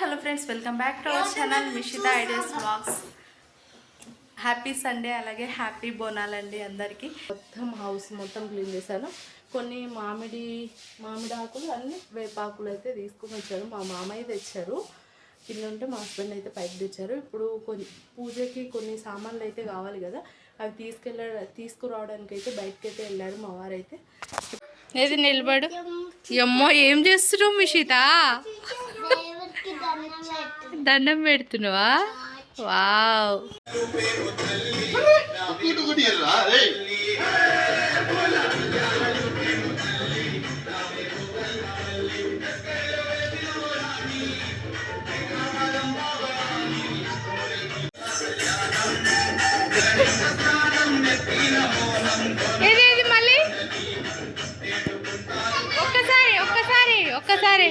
Hello friends welcome back to our channel Mishita ideas blogs happy Sunday అలాగే happy బోనాలండి అందరికీ. మొత్తం house మొత్తం క్లీన్ చేశాను. కొన్ని మామిడి మామిడి ఆకులు అన్ని వేపాకులు అయితే తీసుకుని వచ్చారు. మా మామయ్య తెచ్చారు. కింద ఉంటే మా హస్బెండ్ అయితే పైకి తెచ్చారు. ఇప్పుడు కొన్ని పూజకి కొన్ని సామాన్లు అయితే కావాలి కదా అవి తీసుకెళ్ళ తీసుకురావడానికి అయితే బయటకి అయితే వెళ్ళారు మా వారైతే. ఏది నిలబడు? అమ్మో ఏం చేస్తున్నావు మిషిత? దండం పెడుతున్నావా? వావ్. ఏది మళ్ళీ? ఒక్కసారి ఒక్కసారి ఒక్కసారి.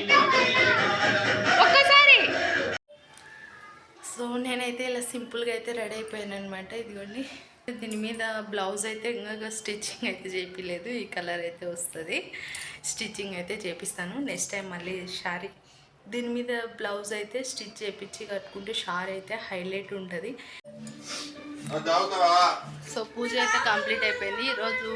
సో నేనైతే ఇలా సింపుల్గా అయితే రెడీ అయిపోయాను అనమాట ఇదిగోండి. దీని మీద బ్లౌజ్ అయితే ఇంకా స్టిచ్చింగ్ అయితే చేపించలేదు ఈ కలర్ అయితే వస్తుంది. స్టిచ్చింగ్ అయితే చేపిస్తాను. నెక్స్ట్ టైం మళ్ళీ షారీ దీని మీద బ్లౌజ్ అయితే స్టిచ్ చేపించి కట్టుకుంటే షార్ అయితే హైలైట్ ఉంటుంది. సో పూజ అయితే కంప్లీట్ అయిపోయింది. ఈరోజు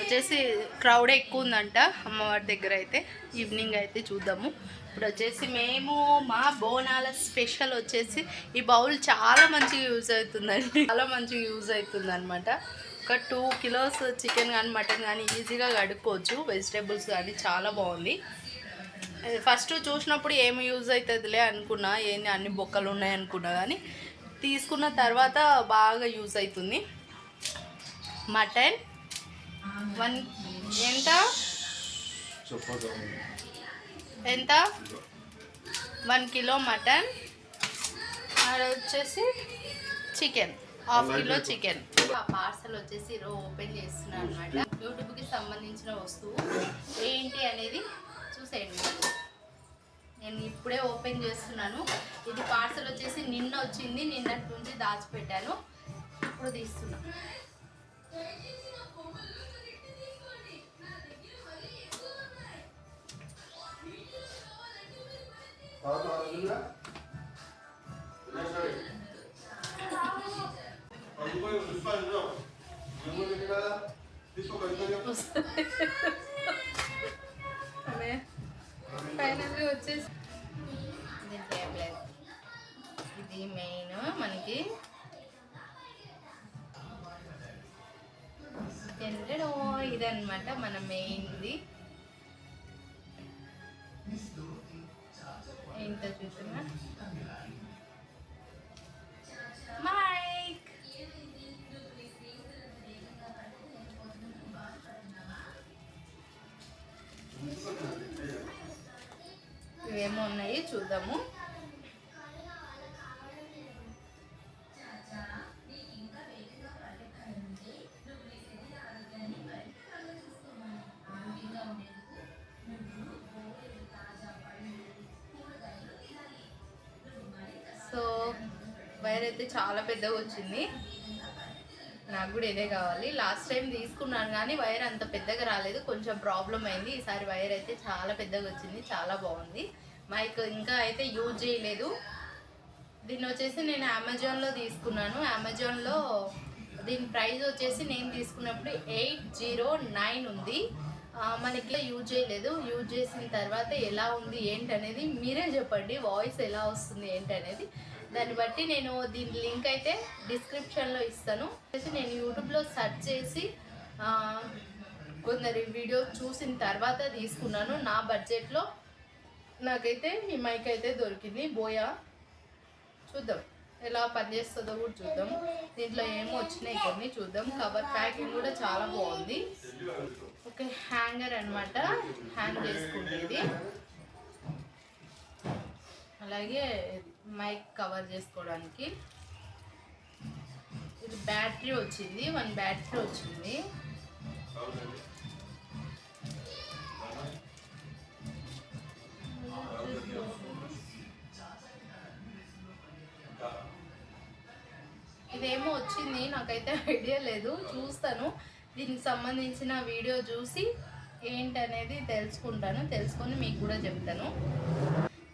వచ్చేసి క్రౌడ్ ఎక్కువ ఉందంట అమ్మవారి దగ్గర అయితే ఈవినింగ్ అయితే చూద్దాము. ఇప్పుడు వచ్చేసి మేము మా బోనాల స్పెషల్ వచ్చేసి ఈ బౌల్ చాలా మంచిగా యూజ్ అవుతుందండి. చాలా మంచిగా యూజ్ అవుతుంది అనమాట ఒక టూ కిలోస్ చికెన్ కానీ మటన్ కానీ ఈజీగా కడుక్కోవచ్చు. వెజిటేబుల్స్ కానీ చాలా బాగుంది. ఫస్ట్ చూసినప్పుడు ఏమి యూజ్ అవుతుందిలే అనుకున్నా ఏంది అన్ని బొక్కలు ఉన్నాయి అనుకున్నా కానీ తీసుకున్న తర్వాత బాగా యూజ్ అవుతుంది. మటన్ వన్ ఎంత? ఎంత? One kilo mutton. అది వచ్చేసి చికెన్. Half kilo chicken. ఆ పార్సల్ వచ్చేసి ఈరోజు ఓపెన్ చేస్తున్నాను అనమాట యూట్యూబ్కి సంబంధించిన వస్తువు. ఏంటి అనేది చూసేయండి. నేను ఇప్పుడే ఓపెన్ చేస్తున్నాను. ఇది పార్సల్ వచ్చేసి నిన్న వచ్చింది. నిన్నటి నుంచి దాచిపెట్టాను. ఇప్పుడు తీస్తున్నా. ఫైనల్గా వచ్చేసి ఇది మెయిన్ మనకి తినడం ఇదన్నమాట మన మెయిన్ది ఏంటో చూస్తున్నా మైక్ ఇవేమో ఉన్నాయి చూద్దాము. వైర్ అయితే చాలా పెద్దగా వచ్చింది. నాకు కూడా ఇదే కావాలి. లాస్ట్ టైం తీసుకున్నాను కానీ వైర్ అంత పెద్దగా రాలేదు. కొంచెం ప్రాబ్లం అయింది. ఈసారి వైర్ అయితే చాలా పెద్దగా వచ్చింది. చాలా బాగుంది. మైక్ ఇంకా అయితే యూజ్ చేయలేదు. దీన్ని వచ్చేసి నేను అమెజాన్లో తీసుకున్నాను. అమెజాన్లో దీని ప్రైస్ వచ్చేసి నేను తీసుకున్నప్పుడు ఎయిట్ జీరో నైన్ ఉంది. మనకి యూజ్ చేయలేదు. యూజ్ చేసిన తర్వాత ఎలా ఉంది ఏంటి అనేది మీరే చెప్పండి. వాయిస్ ఎలా వస్తుంది ఏంటి అనేది దాన్ని బట్టి నేను దీని లింక్ అయితే డిస్క్రిప్షన్లో ఇస్తాను. నేను యూట్యూబ్లో సెర్చ్ చేసి కొందరి వీడియో చూసిన తర్వాత తీసుకున్నాను. నా బడ్జెట్లో నాకైతే ఈ మైక్ అయితే దొరికింది. బోయా చూద్దాం. ఎలా పనిచేస్తుందో కూడా చూద్దాం. దీంట్లో ఏమో వచ్చినాయి కొన్ని చూద్దాం. కవర్ ప్యాకింగ్ కూడా చాలా బాగుంది. ఓకే హ్యాంగర్ అనమాట హ్యాంగ్ చేసుకుంటుంది అలాగే మైక్ కవర్ చేసుకోవడానికి. ఇది బ్యాటరీ వచ్చింది వన్ బ్యాటరీ వచ్చింది. ఇదేమో వచ్చింది నాకైతే ఐడియా లేదు చూస్తాను. దీనికి సంబంధించిన వీడియో చూసి ఏంటనేది తెలుసుకుంటాను తెలుసుకొని మీకు కూడా చెప్తాను.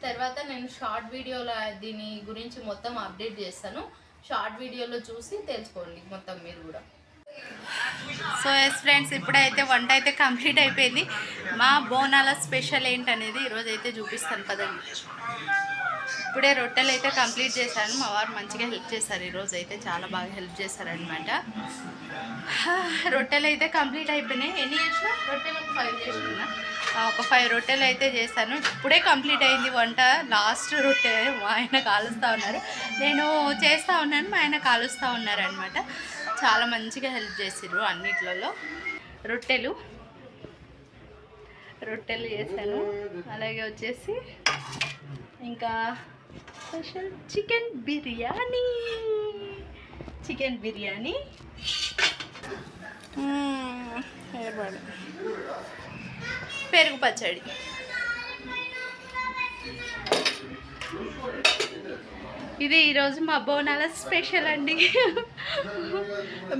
తర్వాత నేను షార్ట్ వీడియోలో దీని గురించి మొత్తం అప్డేట్ చేస్తాను. షార్ట్ వీడియోలో చూసి తెలుసుకోండి మొత్తం మీరు కూడా. సో ఎస్ ఫ్రెండ్స్ ఇప్పుడైతే వంట అయితే కంప్లీట్ అయిపోయింది. మా బోనాల స్పెషల్ ఏంటనేది ఈరోజు అయితే చూపిస్తాను కదండి ఇప్పుడే రొట్టెలు అయితే కంప్లీట్ చేశాను. మా వారు మంచిగా హెల్ప్ చేశారు. ఈరోజు అయితే చాలా బాగా హెల్ప్ చేశారనమాట రొట్టెలు అయితే కంప్లీట్ అయిపోయినాయి. ఎన్ని చేసిన రొట్టెలు ఫైవ్ ఒక ఫైవ్ రొట్టెలు అయితే చేశాను. ఇప్పుడే కంప్లీట్ అయింది వంట. లాస్ట్ రొట్టె మా ఆయన కాలుస్తూ ఉన్నారు. నేను చేస్తూ ఉన్నాను మా ఆయన కాలుస్తూ ఉన్నారనమాట చాలా మంచిగా హెల్ప్ చేసిర్రు అన్నిట్లలో. రొట్టెలు. రొట్టెలు చేశాను. అలాగే వచ్చేసి ఇంకా special chicken biryani. Chicken biryani. పెరుగు పచ్చడి. ఇది ఈరోజు మా బోనాల స్పెషల్ అండి.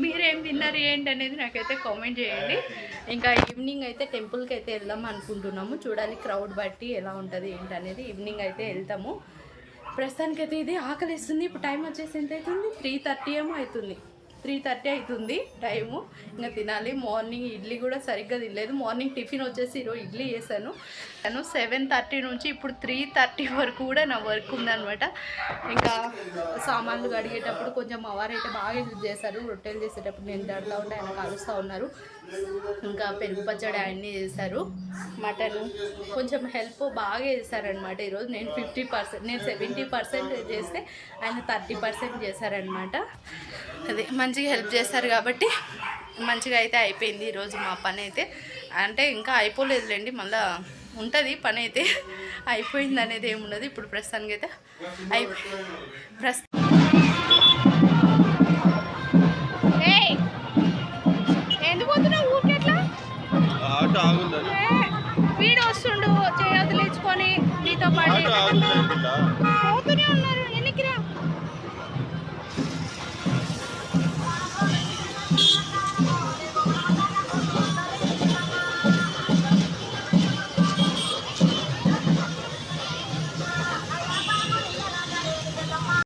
మీరేం తిన్నారు ఏంటి అనేది నాకైతే కామెంట్ చేయండి. ఇంకా ఈవినింగ్ అయితే టెంపుల్కి అయితే వెళ్దాం అనుకుంటున్నాము. చూడాలి క్రౌడ్ బట్టి ఎలా ఉంటుంది ఏంటి అనేది ఈవినింగ్ అయితే వెళ్తాము. ప్రస్తుతానికైతే ఇది ఆకలిస్తుంది. ఇప్పుడు టైం వచ్చేసి ఎంత అవుతుంది? త్రీ థర్టీ ఏమో అవుతుంది. త్రీ థర్టీ అవుతుంది టైము. ఇంకా తినాలి. మార్నింగ్ ఇడ్లీ కూడా సరిగ్గా తినలేదు. మార్నింగ్ టిఫిన్ వచ్చేసి ఈరోజు ఇడ్లీ చేశాను. నేను సెవెన్ థర్టీ నుంచి ఇప్పుడు త్రీ థర్టీ వరకు కూడా నా వర్క్ ఉందనమాట ఇంకా సామాన్లు కడిగేటప్పుడు కొంచెం మా అయితే బాగా హెల్ప్ చేశారు. రొట్టెలు చేసేటప్పుడు నేను దడతా ఉంటే ఆయన కలుస్తూ ఉన్నారు. ఇంకా పెరుగు పచ్చడి అన్నీ చేశారు. మటన్ కొంచెం హెల్ప్ బాగా చేశారనమాట ఈరోజు. నేను ఫిఫ్టీ పర్సెంట్ నేను సెవెంటీ పర్సెంట్ చేస్తే ఆయన థర్టీ పర్సెంట్ చేశారనమాట అదే మంచి మంచిగా హెల్ప్ చేస్తారు కాబట్టి మంచిగా అయితే అయిపోయింది ఈరోజు మా పని అయితే. అంటే ఇంకా అయిపోలేదులేండి మళ్ళీ ఉంటుంది పని అయితే. అయిపోయింది అనేది ఏమున్నది ఇప్పుడు ప్రస్తుతానికి అయితే అయిపోయి ప్రస్తుతం